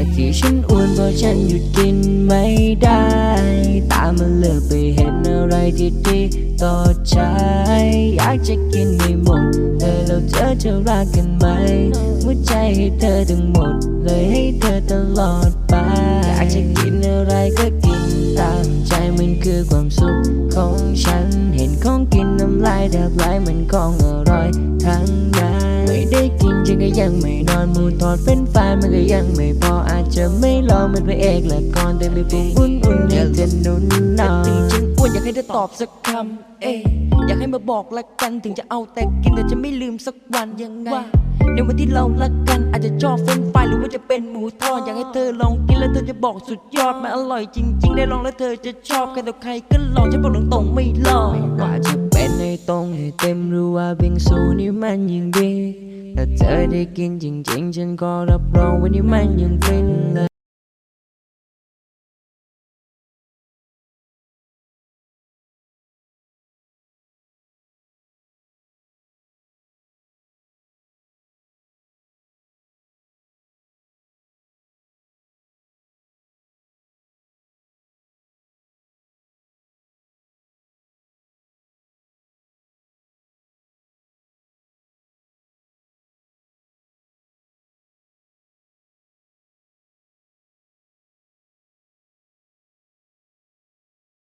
แต่ที่ฉันอ้วนเพราะฉันหยุดกินไม่ได้ ตามันเลือกไปเห็นอะไรที่ดีต่อใจ อยากจะกินให้หมดเธอแล้วเธอจะรักกันไหมหัวใจให้เธอทั้งหมด เลยให้เธอตลอดไป อยากจะกินอะไรก็กิน แทบไหลมันของอร่อยทั้งนั้นไม่ได้กินฉันก็ยังไม่นอนหมูทอดเป็นไฟายมันก็ยังไม่พออาจจะไม่ลองเป็นพระเอกละครแต่ไม่ปรุงอุ่นๆให้เธอนุ่นนอนจริงฉันอ้วนอยากให้เธอตอบสักคำเอ้ยอยากให้มาบอกละกันถึงจะเอาแต่กินแต่จะไม่ลืมสักวันยังไงว่าในวันที่เราละกันอาจจะชอบเฟรนช์ฟรายหรือว่าจะเป็นหมูทอดอยากให้เธอลองกินแล้วเธอจะบอกสุดยอดมันอร่อยจริง ๆ ได้ลองแล้วเธอจะชอบใครต่อใครก็ลองฉันบอกตรงๆไม่ลองว่าจะเตรงให้เต็มรู้ว่าเบียงสูนี่มันยิ่งดีถ้าเธอได้กินจริงๆ ฉันก็รับรองว่านี่มันยังฟินเลย